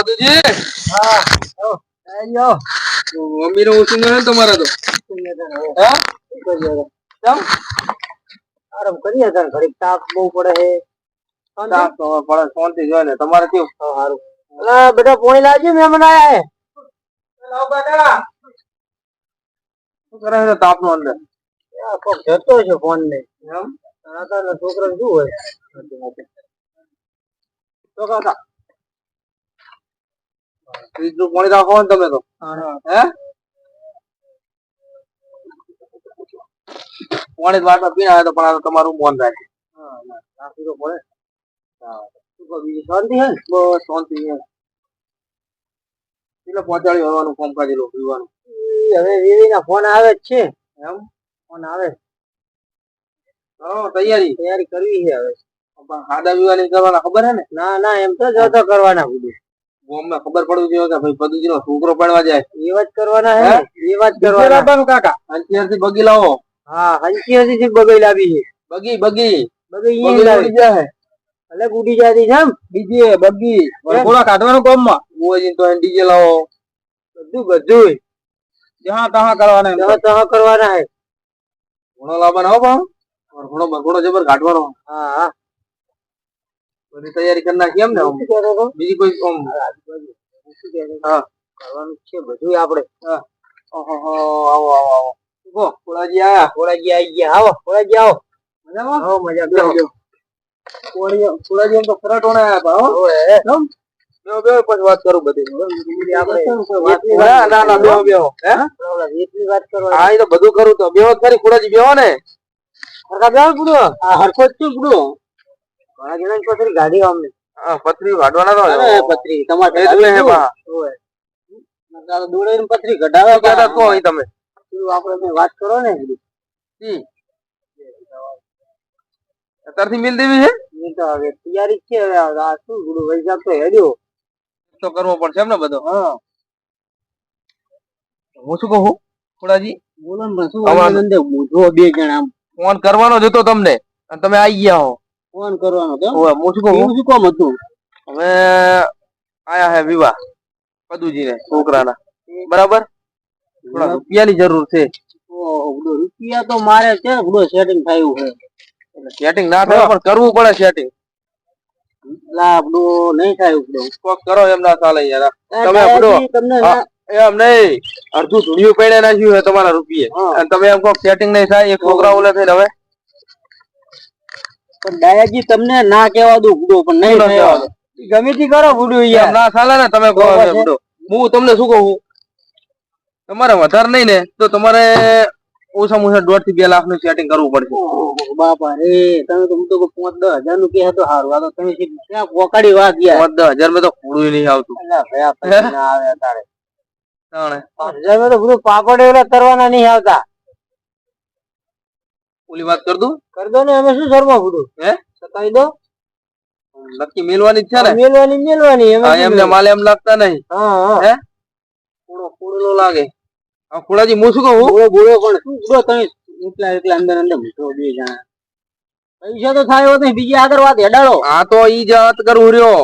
પદુજી હા? આવો, મમ્મી નો ઓછું ગણે તમારા તો. હે? કેમ? આરામ કરીએ તાર ઘડીક તાપ બહુ પડે હે. તાપ તો પડે શાંતિ જોઈએ ને તમારે કેવું? સારું અલા બેટા પોણી લાવજો મહેમાન આયા હે. લાવ બેટા. શું કરે છે તાપ નો અંદર કોક જતો છે ફોન ને એમ? તારા છોકરા શું હોય? તો કાકા ફ્રીજનું પાણી રાખો ને તમે તો. હે. પાણી વાટમાં પીને આવે તો પણ તમારું મોન રાખે. રાખી તો પડે. શાંતિ હે? બસ શાંતિ છે એટલે પહોંચાડી કામ કાજી લો પીવાનું? હવે વીવી ના ફોન આવે જ છે. એમ? ફોન આવે. હા તૈયારી. તૈયારી કરવી છે હવે. પણ ખાધા પીવાની કરવાના ખબર હે ને? ના ના એમ તો જતો કરવાના બધું ગામમાં ખબર પડવી જોઈએ કે ભાઈ પદુજી નો છોકરો પડવા જાય. એ વાત કરવાના હે? એ વાત કરવાના. કાકા? અંતિયારથી બગી લાવો. હા હંસી થી બગી લાવી છે. બગી બગી. બગઈ ઈ બગી લાવી જાય અલગ ઉડી જાતી છે એમ. ડીજે બગી. વરઘોડા કાઢવાનું ગામમાં ઓજી તો ડીજે લાવો. બધું બધું જહા તહા કરવાના એમ. તહ તહ કરવાના હે. ઘણો લાવવાનો હો પણ. વરઘોડો બરઘોડો જબર કાઢવાનો. હા હા. બધી તૈયારી કરી નાખી એમ ને? બીજી કોઈ? હા. કરવાનું છે બધું આપણે ઓહો આવો આવો આવો. ઊભો. ખોડાજી આયા? ખોડાજી આઈ ગયા. આવો ખોડાજી આવો. મજામાં? આવો મજા કરજો ખોડાજી ખોડાજી તો ફરાટોણા આયા હો. ઓય, બેહો બેહો પછી વાત કરું બધી આપણે ના ના ના બેહો બેહો. હે? ઓલા વાત કરવાની. હા એ તો બધું કરું તો બેહો ખરી. ખોડાજી બેહો ને હરખા બેહો પૂરો. આ હરખો જ છું પથરી ગાડી અમને. પથરી કાઢવાના તો પથરી, તમારે એટલે હે પથરી કઢાવે તો અહીં તમે? આપણે વાત કરો ને હમ. અત્યારથી મિલ દેવી છે એ તો હવે તૈયારી છે હવે. આ શું ગુરુ વૈશાખ તો હેડ્યો. તો કરવો પડશે એમ ને બધો. હા. હું શું કહું? ખોડાજી? બોલો ને શું આનંદે મૂંઝવો બે જણા આમ. ફોન કરવાનો જ હતો તમને. અને તમે આવી ગયા હો. ફોન કરવાનો કેમ એવું શું કામ હતું? હવે આયા હે વિવાહ પદુજી ને છોકરાના. બરાબર? થોડા રૂપિયાની જરૂર છે. ઓહો, રૂપિયા તો મારે છે ને સેટિંગ થયું છે. સેટિંગ ના થાય પણ કરવું પડે સેટિંગ લા બધો નહીં થાય બધો કોક કરો એમ ના ચાલે યાર. તમે હા. એમ નહીં. અડધું ધૂળિયું પડે નાખ્યું છે તમારા રૂપિયે. અને તમે એમ કોક સેટિંગ નહીં થાય એક છોકરા ઓલે થઈને હવે પણ દાદાજી તમને ના કહેવા દઉં ગુડો પણ નહીં કહેવા દો. ગમે તે કરો ગુડો યાર. ના ચાલે ને તમે કહો. બધું. હું તમને શું કહું? તમારે વધારે નહીં ને તો તમારે ઓછામાં ઓછા દોઢથી બે લાખનું સેટિંગ કરવું પડશે. બાપા રે તમે તો હું તો પાંચ દસ હજારનું કહે તો સારું. આ તો તમે ક્યાં પોકાડી વાત ગયા પાંચ દસ હજારમાં તો પૂરું નહીં આવતું. આવે તારે પાંચ હજારમાં તો બધું પાપડ એવડા તરવાના નહીં આવતા. ઓલી વાત કર દઉં? કર દો ને અમે શું શરમા ફૂટું હે? સતાઈ દો. નક્કી મેલવાની છે ને? મેલવાની મેલવાની એમને? માલે એમ લાગતા નહીં. હા હા. કુડો કુડલો લાગે. આ ખુડાજી હું શું કહું? બોલો ગોળો પણ શું બોલો તમે? એકલા એકલા અંદર અંદર મૂકો બે જણા. પૈસા તો થાય હોત બીજી આગળ વાત હેડાડો આ તો ઈ જાત કરું રહ્યો.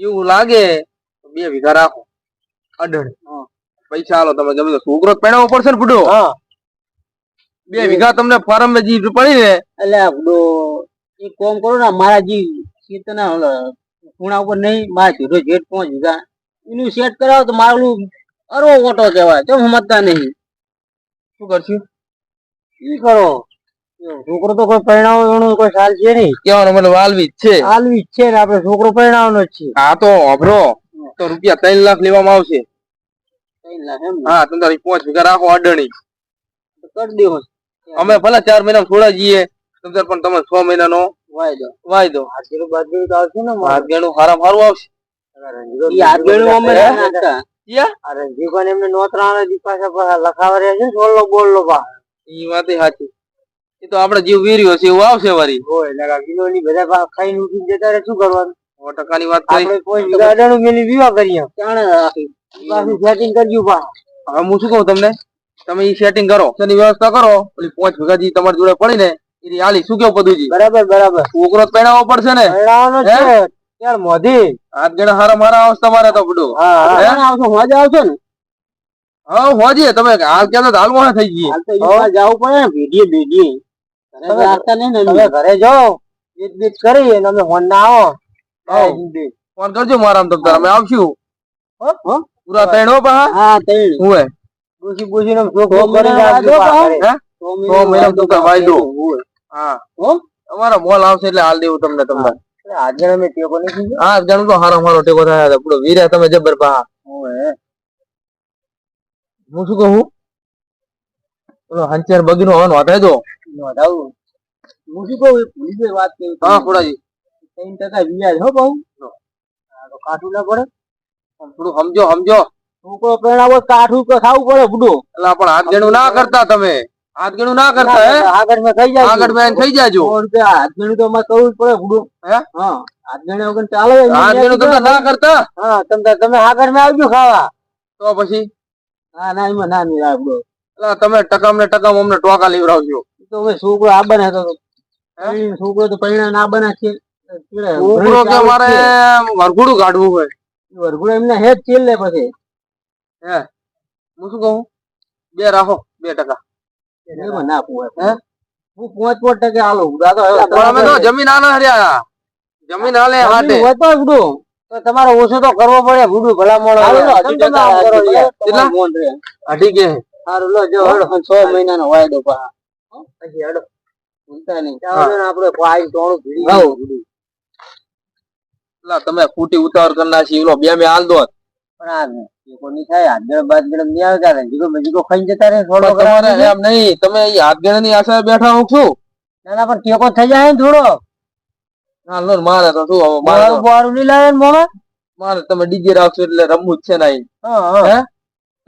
એવું લાગે તો બે વીઘા રાખો. અઢળ. હા. પૈસા આલો તમે ગમે તો છોકરો પહેણાવવો પડશે ને ફૂટો હા. બે વીઘા તમને ફાર્મમાં જી પડી ને? એટલે બધો એક કરો ને મારા જે ખેતના ખૂણા ઉપર નહીં મારા જીરો જેટ પહોંચ વીઘા. એનું સેટ કરાવો તો મારું અરો ઓટો કહેવાય તો સમજતા નહીં. શું કરશું? ઈ કરો. છોકરો તો કોઈ પરિણામ કોઈ સાલ છે નહીં. કેવાનો મતલબ વાલવી જ છે. આલવી જ છે ને આપડે છોકરો પરિણામનો જ છે. હા તો અભરો. તો રૂપિયા ત્રણ લાખ લેવામાં આવશે. ત્રણ લાખ એમ હા તમે તારી પાંચ વીઘા રાખો અડણી કરી દેવો. અમે ભલે ચાર મહિના થોડા જઈએ સમજાર પણ તમે છ મહિનાનો વાયદો વાયદો બાજુ તો આવશે ને હાથ ગેણું હારામ હારું આવશે. આગળનું અમે? ના રણજીભાઈ એમને લખાવા રહ્યા છે ને બોલો બોલો પા એ વાત સાચી. એ તો આપડે જીવ વીર્યો છે એવું આવશે વરી. હોય લગા બધા ખાઈને ઉઠીને જતા રહે શું કરવાનું? સો વાત કરી કોઈ વિવાહ કરીએ. સેટિંગ કરજો હવે હું શું કહું તમને? તમે ઈ સેટિંગ કરો તેની વ્યવસ્થા કરો ઓલી પાંચ ભગાજી તમારી જોડે પડી ને આલી શું કેવું પદુજી બરાબર બરાબર. છોકરો પહેરાવો પડશે ને? છે ક્યાં મોધી. હાથ ગણા હારા મારા આવશે તમારે તો બધું. હા આવશો મજા આવશો ને? હા હોજી તમે હાલ ક્યાં હાલ મોણા થઈ ગઈ હાલ તો પડે ભેડીએ ભેડીએ ઘરે આવતા નહીં ને? તમે ઘરે જાઓ. બીટ બીટ કરી અને અમે ફોન ના આવો. ફોન કરજો મારા તમ તાર. અમે આવશું. પૂરા ત્રણ હો પા હા ત્રણ. હું? હે પૂછી પૂછીને જો સો કરી તો પા હે? મહિનાનો મહિનાનો તો કાંઈ વાયદો. હા. હો? તમારો મોલ આવશે એટલે હાલ દેવું તમને તમને. આજે અમે ટેકો નહીં હા જાણું તો હારો હારો ટેકો થયા. હતા પૂરો વીરા તમે જબર પા. હું શું કહું? ઓલો હંચર બગીનો હવાનો વાતાય દો. નોંધાવું. હું શું કહું, એ વાત કરી. હા. ખોડાજી. ત્રણ ટકા વ્યાજ હો બહુ તો કાઠું ના પડે. થોડું સમજો સમજો. છોકરો પરણાવો તો કાઠું ખાવું પડે બુડો એટલે પણ હાથ ગણું ના કરતા તમે. હાથ ગણું ના કરતા હે? આગળ મેં થઈ જાય આગળ બેન થઈ જાજો. હાથ ગણું તો અમારે કરવું જ પડે બુડો હે? હા હાથ ગણ્યા વગર ચાલે હાથ ગણું તમે ના કરતા? હા તમે તમે આગળમાં આવજો ખાવા. તો પછી? ના ના એમાં ના નહીં બુડો એટલે તમે ટકમ ને ટકમ અમને ટોકા લીવડાવજો તો હવે છોકરો આ બને તો છોકરો તો પરિણામ ના બને છે. છોકરો કે મારે વરઘોડું કાઢવું હોય? વરઘુડું એમને હેજ ચીલ લે પછી. હે હું શું કહું? બે રાખો બે ટકા. ના હે? હું પાંચ પાંચ ટકે આલો તો જમીન આના હર્યા. જમીન હાલે હાટે. તો તમારે ઓછો તો કરવો પડે બુડું ભલા રહે. અઢી કે. હારું લો જો છ મહિનાનો વાયદો પા? પછી હેડો. એટલે તમે ફૂટી ઉતાવળ કરી નાખી. બે મે હાલ દો. પણ આ ટેકો થાય આગળ બાદ ગળમ નહીં આવે તારે જીગો મજીગો ખાઈને જતા રહે થોડો તમારે એમ નહીં તમે હાથ ગણે ની આશા બેઠા હો શું ના ના પણ ટેકો થઈ જાય ને થોડો. ના મારે તો શું મારે બારું નહીં લાવે ને મોમાં મારે તમે ડીજે રાખશો એટલે રમવું જ છે ને અહીં. હા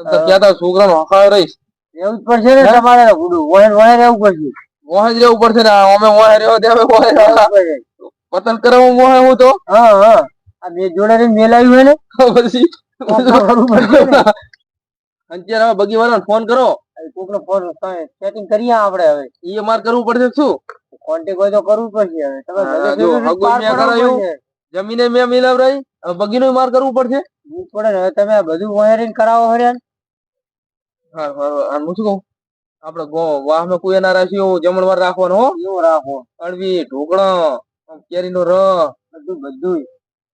તમે તો કહેતા છોકરાનો હકાયો રહીશ? એવું જ પડશે ને? તમારે બુડું વહેર વહેર રહેવું પડશે. મોહે જ રહેવું પડશે ને અમે મોહે રહ્યો તે અમે કરાવવું મોહે હું તો? હા હા. આ બે જોડે મેલાવ્યું હોય ને? પછી? કોક તો કરવું પડશે ને. અત્યારે હવે બગી વાળાને ફોન કરો. કોકનો ફોન સેટિંગ કરીએ આપણે હવે. ઈ અમારે કરવું પડશે શું? કોન્ટેક હોય તો કરવું પડશે હવે. તમે જો, હગું મેં કરાયું. જમીને મેં મિલાવરાઈ હવે બગીનું માર કરવું પડશે. હું પડે હવે તમે આ બધું વાયરિંગ કરાવો હર્યા હા હા હું શું કહું? આપણે ગો વાહમાં કોઈ ના રાખ્યો જમણવાર રાખવાનો હો. એવો રાખો. અળવી ઢોકળા કેરીનો ર બધું બધું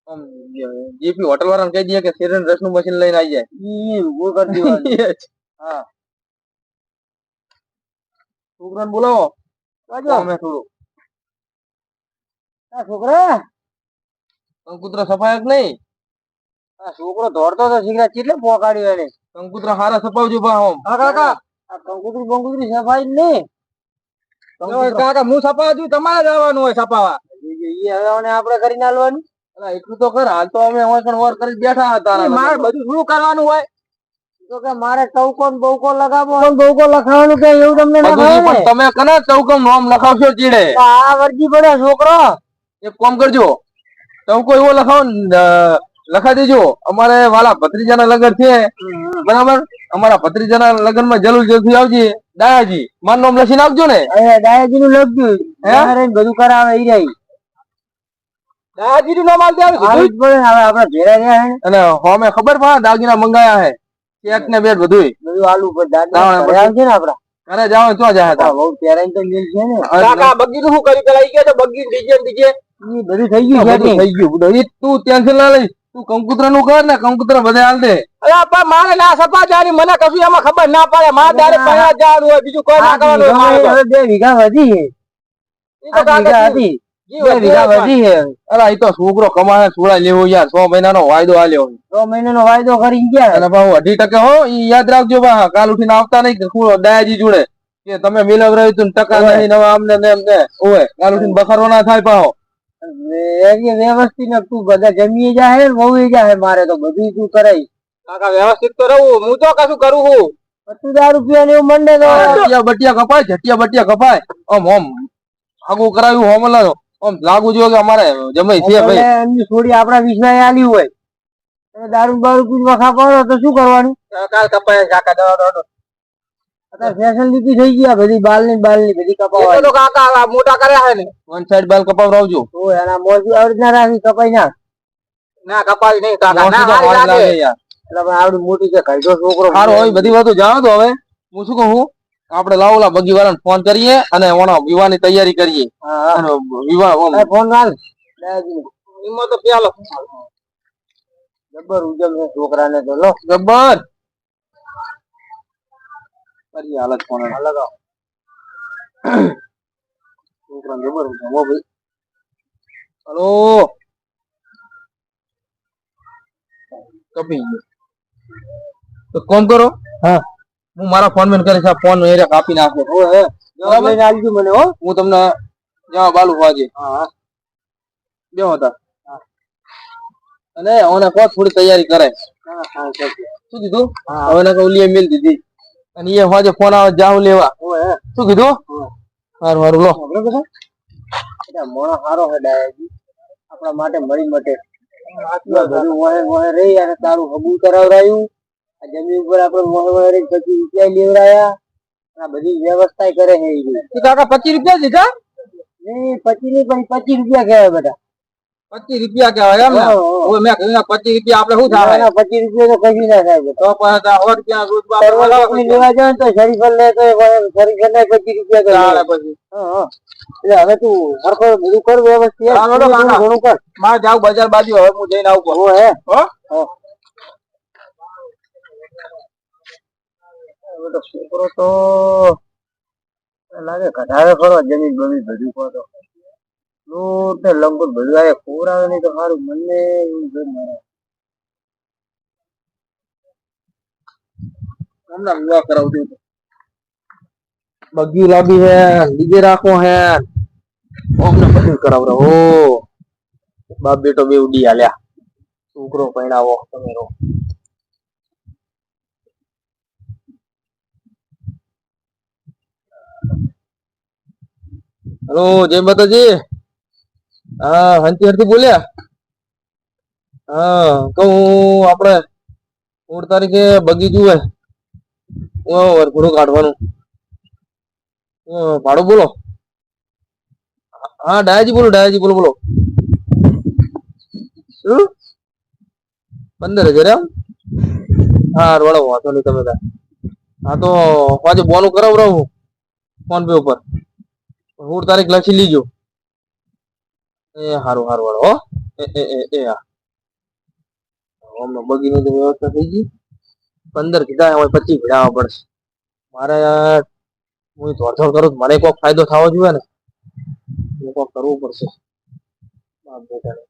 જીપી હોટલ વાળાને કહી દઈએ કે સિરન રસનું મશીન લઈને આવી ઈ ઉભું કરી દેવાનું. હા. છોકરાને બોલાવો. વાજો. અમે થોડું. આ છોકરા? કંકુતરા સફાયક નહીં? આ છોકરો દોડતો તો શીખરા ચીટલે પોકાડ્યો એને. કંકુતરા હારા સપાવજો બા હોમ હા કાકા. આ કંકુતરી બંકુતરી સફાઈ જ નહીં. કાકા હું સપાવા છું તમારે જવાનું હોય સપાવા ઈ હવે આપણે કરીને આલવાની એટલું તો કર હાલ તો અમે પણ વર કરી બેઠા હતા. મારે બધું શું કરવાનું હોય? તો કે મારે કે એવું તમને ના બધું ભાવે ઈ ને? પણ તમે કના ચૌકમ નામ લખાવશો ચીડે? આ વર્જી પડે છોકરો. એક કામ કરજો. ચૌકો એવો લખાવો લખા દેજો. અમારે વાલા ભત્રીજાના લગન છે. બરાબર? અમારા ભત્રીજાના લગનમાં જલ્દી જલ્દી આવજે. દાયાજી મારું નામ લખીને આપજો ને. દાયાજી નું લખજો. હે? બધું કરાવે ઈ રહી દાયાજી નું નામ આવું જ પડે ને હવે આપણે ભેરા રહ્યા હે. ને અને હોમે ખબર પા દાગીના મંગાયા હે. કેક ને બેટ બધું બધું આલુ પર દાદા ઘરે આવશે ને આપડા ઘરે જાવ તો જાય આ બહુ પહેરાઈને તો મિલ છે ને બગી નું શું કર્યું? પેલા ઈ કે તો બગી ડીજે ડીજે. ઈ બધું થઈ ગયું બધું setting. થઈ ગયું બધું. ઈ તું ટેન્શન ના લઈ તું કંકુતરા નું કર ને કંકુતરા બધે હાલ દે. અલા પણ મારે ના સપા જાણી મને કશું એમાં ખબર ના પડે. મારે ડાયરેક્ટ પહેલા જવાનું હોય બીજું કોઈ ના આ કરવાનું હોય મારે તો. હવે બે વીઘા વધી છે. ઈ તો આઠ કાકા હતી જી વીઘા જી છે. તો છોકરો કમાય છોડા લેવો યાર. સો મહિનાનો વાયદો આલ્યો છ મહિનાનો વાયદો કરી ગયા. અને અઢી ટકા હો ઈ યાદ રાખજો બા કાલ ઉઠીને આવતા નહીં દયાજી જોડે. કે તમે મિલવ રહ્યું તું ટકા નહીં આમને ને ને કાલ ઉઠીને બખારો ના થાય પાહો. વ્યવસ્થિત તું બધા જમીએ જાહે વહુ જાહે મારે તો બધું તું કરાઈ કાકા વ્યવસ્થિત તો રહું. હું તો કશું કરું છું પચીસ હજાર રૂપિયા ને એવું મંડે તો. બટિયા કપાય જટિયા બટિયા કપાય. આમ આમ. આગું કરાવ્યું હોમ લાવો આમ લાગુ જોઈએ કે અમારે જમાઈ છે ભાઈ. એમની છોડી આપણા વિશ્વાસ આલી હોય. તમે દારૂ બારૂ કુછ વખા પડો તો શું કરવાનું? કાલ કપાય કાકા દવા દોડો અત્યારે ફેસિલિટી થઈ ગયા બધી બાલની બાલની બધી કપાવા તો કાકા મોટા કર્યા છે ને? વન સાઈડ બાલ કપાવ રાવજો તો એના મોજી આવડી ના રાખી કપાઈ ના. ના કપાવી નહીં કાકા. ના હારી લાગે. યાર. એટલે આવડી મોટી છે ઘરડો છોકરો સારું હોય બધી વાતો જાણો તો હવે. હું શું કહું? આપણે લાવલા બગી વાળાને ફોન કરીએ અને ઓનો વિવાહની તૈયારી કરીએ. વિવાહ ફોન હાલ. તો પેલો જબર ઉજમ છે છોકરાને તો લો. ગબ્બર કરીએ હાલત ફોન લગાવ. છોકરાને જબ્બર હો ભાઈ. હલો! કપી ગયો તો કોમ કરો. હા. હું મારા ફોન મેન કરીશ આ ફોન એરિયા કાપી નાખો. હે બરાબર. આવજો મને હો. હું તમને જવા બાલુ વાજે હા બે હતા. અને ઓને કો થોડી તૈયારી કરે. શું કીધું? હા. હવે એને કહું લે મિલ દીધી. અને એ વાજે ફોન આવે જાઉં લેવા. હે શું કીધું? હારું હારું લો. મોણો હારો હે દાદાજી આપણા માટે મળી મટે. બધું વહે વહે રહી અને તારું હબું કરાવરાયું. આ જમીન ઉપર આપણે વહે પછી રૂપિયા લેવડાયા. આ બધી વ્યવસ્થા કરે છે એ. કાકા પચીસ રૂપિયા દીધા નહીં પચીસ નહીં પણ પચીસ રૂપિયા કહેવાય બધા. પચીસ રૂપિયા કહેવાય એમ ને? મેં પચીસ રૂપિયા આપડે શું થાય? પચીસ રૂપિયા તો કશું ના થાય તો સો રૂપિયા લેવા જાય તો શરીફર લે તો ને પચીસ રૂપિયા પછી. એટલે હવે તું સરખો બધું કર વ્યવસ્થિત. ઘણું કર. મારે જાવ બજાર બાજુ હવે હું જઈને આવું હો હે? હો. હો. તો છોકરો તો લાગે કઢાવે ખરો, જમીન બમીન બધું કહો તો. લંગોટ બધું આવે ખોરાવે નહીં તો સારું મને. હમણાં બગી લાવી હે, ડીજે રાખો હે. અમને બધું કરાવરો ઓ બાપ બેટો બે ઉડી હાલ્યા. છોકરો પૈણાવો તમે હેલો, જય માતાજી. હા હંતી હરતી બોલ્યા? હા કહું આપણે સોળ તારીખે બગીચું જુએ વરઘોડું કાઢવાનું. ભાડું બોલો. હા, ડાયાજી બોલો ડાયાજી બોલો બોલો. શું? પંદર હજાર એમ? હા વળો વાંધો નહીં તમે હા, તો પાછું બોનું રહું ફોન પે ઉપર. સોળ તારીખ લખી લીજો એ હારું હારું વાળો હો. એ એ એ હા. હમણાં બગીની તો વ્યવસ્થા થઈ ગઈ. પંદર કીધા હોય પચીસ ભીડાવવા પડશે. મારે, હું ધોરધોર કરું મને કોઈક ફાયદો થવો જોઈએ ને. કોઈક કરવું પડશે. બાપ બેટાને